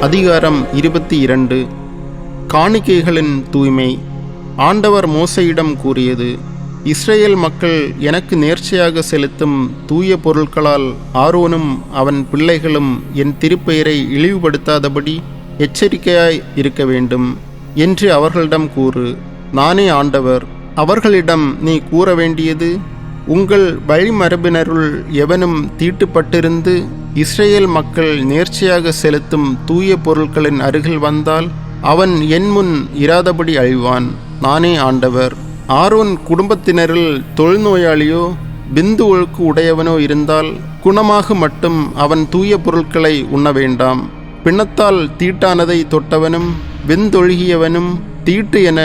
அதிகாரம் இருபத்தி இரண்டு. காணிக்கைகளின் தூய்மை. ஆண்டவர் மோசையிடம் கூறியது இஸ்ரேல் மக்கள் எனக்கு நேர்ச்சையாக செலுத்தும் தூய பொருட்களால் ஆரோனும் அவன் பிள்ளைகளும் என் திருப்பெயரை இழிவுபடுத்தாதபடி எச்சரிக்கையாய் இருக்க வேண்டும் என்று அவர்களிடம் கூறு நானே ஆண்டவர் அவர்களிடம் நீ கூற வேண்டியது உங்கள் வழிமரபினருள் எவனும் தீட்டுப்பட்டிருந்து இஸ்ரேல் மக்கள் நேர்ச்சையாக செலுத்தும் தூய பொருட்களின் அருகில் வந்தால் அவன் என் முன் இராதபடி அழிவான். நானே ஆண்டவர். ஆரோன் குடும்பத்தினரில் தொழுநோயாளியோ பிந்து ஒழுக்கு உடையவனோ இருந்தால் குணமாக மட்டும் அவன் தூய பொருட்களை உண்ண வேண்டாம். பிணத்தால் தீட்டானதை தொட்டவனும் விந்தொழுகியவனும் தீட்டு என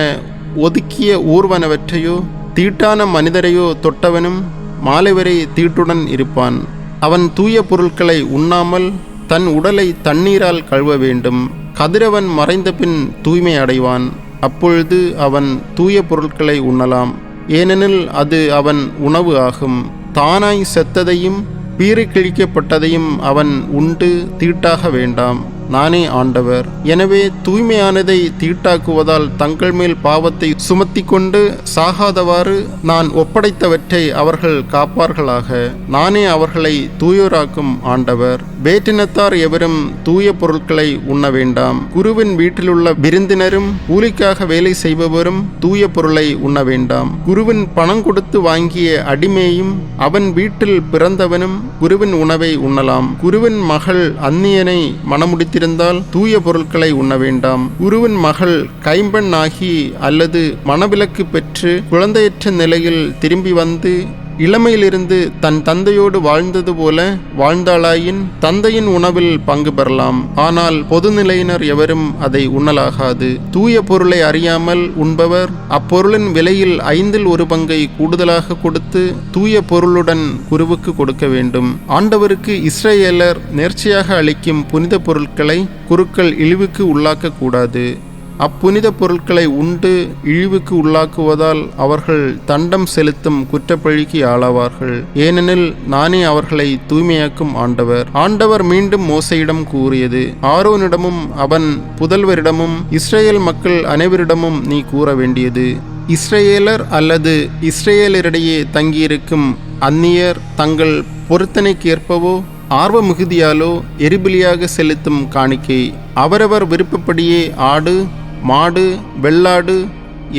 ஒதுக்கிய ஊர்வனவற்றையோ தீட்டான மனிதரையோ தொட்டவனும் மாலை வரை தீட்டுடன் இருப்பான். அவன் தூய பொருட்களை உண்ணாமல் தன் உடலை தண்ணீரால் கழுவ வேண்டும். கதிரவன் மறைந்த பின் தூய்மை அடைவான். அப்பொழுது அவன் தூய பொருட்களை உண்ணலாம். ஏனெனில் அது அவன் உணவு ஆகும். தானாய் செத்ததையும் பீறி கிழிக்கப்பட்டதையும் அவன் உண்டு தீட்டாக வேண்டாம். நானே ஆண்டவர். எனவே தூய்மையானதை தீட்டாக்குவதால் தங்கள் மேல் பாவத்தை சுமத்தி கொண்டு சாகாதவாறு நான் ஒப்படைத்தவற்றை அவர்கள் காப்பார்களாக. நானே அவர்களை தூயோராக்கும் ஆண்டவர். வேற்றினத்தார் எவரும் தூய பொருட்களை உண்ண வேண்டாம். குருவின் வீட்டிலுள்ள விருந்தினரும் கூலிக்காக வேலை செய்பவரும் தூய பொருளை உண்ண வேண்டாம். குருவின் பணம் கொடுத்து வாங்கிய அடிமேயும் அவன் வீட்டில் பிறந்தவனும் குருவின் உணவை உண்ணலாம். குருவின் மகள் அந்நியனை மணமுடித்திருந்தால் தூய பொருட்களை உண்ண வேண்டாம். குருவின் மகள் கைம்பெண் ஆகி அல்லது மனவிலக்கு பெற்று குழந்தையற்ற நிலையில் திரும்பி வந்து இளமையிலிருந்து தன் தந்தையோடு வாழ்ந்தது போல வாழ்ந்தாளாயின் தந்தையின் உணவில் பங்கு பெறலாம். ஆனால் பொதுநிலையினர் எவரும் அதை உண்ணலாகாது. தூய பொருளை அறியாமல் உண்பவர் அப்பொருளின் விலையில் ஐந்தில் ஒரு பங்கை கூடுதலாக கொடுத்து தூய பொருளுடன் குருவுக்கு கொடுக்க வேண்டும். ஆண்டவருக்கு இஸ்ரேலர் நேர்ச்சியாக அளிக்கும் புனித பொருட்களை குருக்கள் இழிவுக்கு உள்ளாக்க கூடாது அப்புனித பொருட்களை உண்டு இழிவுக்கு உள்ளாக்குவதால் அவர்கள் தண்டம் செலுத்தும் குற்றப்பழிக்கு ஆளாவார்கள். ஏனெனில் நானே அவர்களை தூய்மையாக்கும் ஆண்டவர். ஆண்டவர் மீண்டும் மோசையிடம் கூறியது ஆரோனிடமும் அவன் புதல்வரிடமும் இஸ்ரேல் மக்கள் அனைவரிடமும் நீ கூற வேண்டியது. இஸ்ரேலர் அல்லது இஸ்ரேலரிடையே தங்கியிருக்கும் அந்நியர் தங்கள் பொருத்தனைக்கேற்பவோ ஆர்வ மிகுதியாலோ எரிபலியாக செலுத்தும் காணிக்கை. அவரவர் விருப்பப்படியே ஆடு மாடு வெள்ளாடு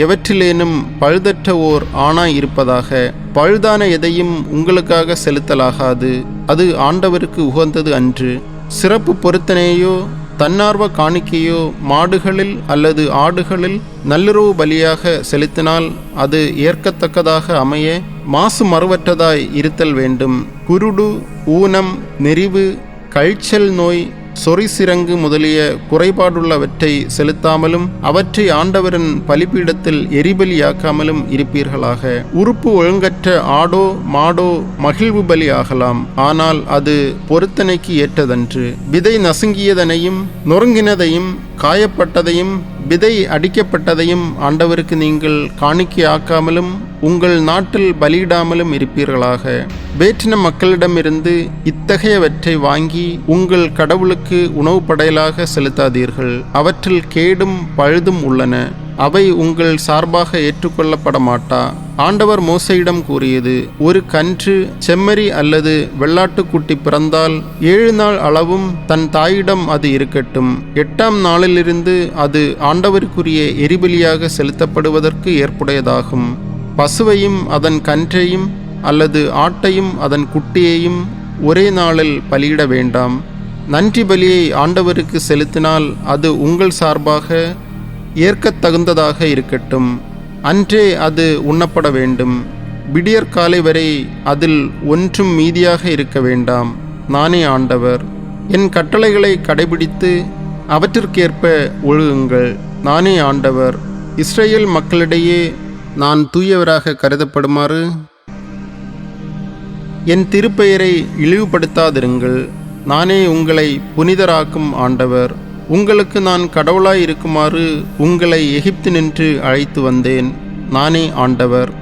எவற்றிலேனும் பழுதற்ற ஓர் ஆணாய் இருப்பதாக பழுதான எதையும் உங்களுக்காக செலுத்தலாகாது. அது ஆண்டவருக்கு உகந்தது அன்று. சிறப்பு பொருத்தனையோ தன்னார்வ காணிக்கையோ மாடுகளில் அல்லது ஆடுகளில் நல்லுறவு பலியாக செலுத்தினால் அது ஏற்கத்தக்கதாக அமைய மாசு மறுவற்றதாய் இருத்தல் வேண்டும். குருடு ஊனம் நெறிவு கழிச்சல் நோய் சொறிசிறங்கு முதலிய குறைபாடுள்ளவற்றை செலுத்தாமலும் அவற்றை ஆண்டவரின் பலிப்பீடத்தில் எரிபலியாக்காமலும் இருப்பீர்களாக. உறுப்பு ஒழுங்கற்ற ஆடோ மாடோ மகிழ்வு பலி ஆகலாம். ஆனால் அது பொருத்தனைக்கு ஏற்றதன்று. விதை நசுங்கியதனையும் நொறுங்கினதையும் காயப்பட்டதையும் விதை அடிக்கப்பட்டதையும் ஆண்டவருக்கு நீங்கள் காணிக்கையாக்காமலும் உங்கள் நாட்டில் பலியிடாமலும் இருப்பீர்களாக. வேற்றின மக்களிடமிருந்து இத்தகையவற்றை வாங்கி உங்கள் கடவுளுக்கு உணவு படையலாக செலுத்தாதீர்கள். அவற்றில் கேடும் பழுதும் உள்ளன. அவை உங்கள் சார்பாக ஏற்றுக்கொள்ளப்பட மாட்டா ஆண்டவர் மோசையிடம் கூறியது ஒரு கன்று செம்மறி அல்லது வெள்ளாட்டுக்குட்டி பிறந்தால் ஏழு நாள் அளவும் தன் தாயிடம் அது இருக்கட்டும். எட்டாம் நாளிலிருந்து அது ஆண்டவருக்குரிய எரிபலியாக செலுத்தப்படுவதற்கு ஏற்புடையதாகும். பசுவையும் அதன் கன்றையும் அல்லது ஆட்டையும் அதன் குட்டியையும் ஒரே நாளில் பலியிட வேண்டாம். நன்றி பலியை ஆண்டவருக்கு செலுத்தினால் அது உங்கள் சார்பாக ஏற்கத்தகுந்ததாக இருக்கட்டும். அன்றே அது உண்ணப்பட வேண்டும். விடியற்காலை வரை அதில் ஒன்றும் மீதியாக இருக்க வேண்டாம். நானே ஆண்டவர். என் கட்டளைகளை கடைபிடித்து அவற்றிற்கேற்ப ஒழுகுங்கள். நானே ஆண்டவர். இஸ்ரேல் மக்களிடையே நான் தூயவராக கருதப்படுமாறு? என் திருப்பெயரை இழிவுபடுத்தாதிருங்கள். நானே உங்களை புனிதராக்கும் ஆண்டவர். உங்களுக்கு நான் கடவுளாய் இருக்குமாறு உங்களை எகிப்து நின்று அழைத்து வந்தேன். நானே ஆண்டவர்.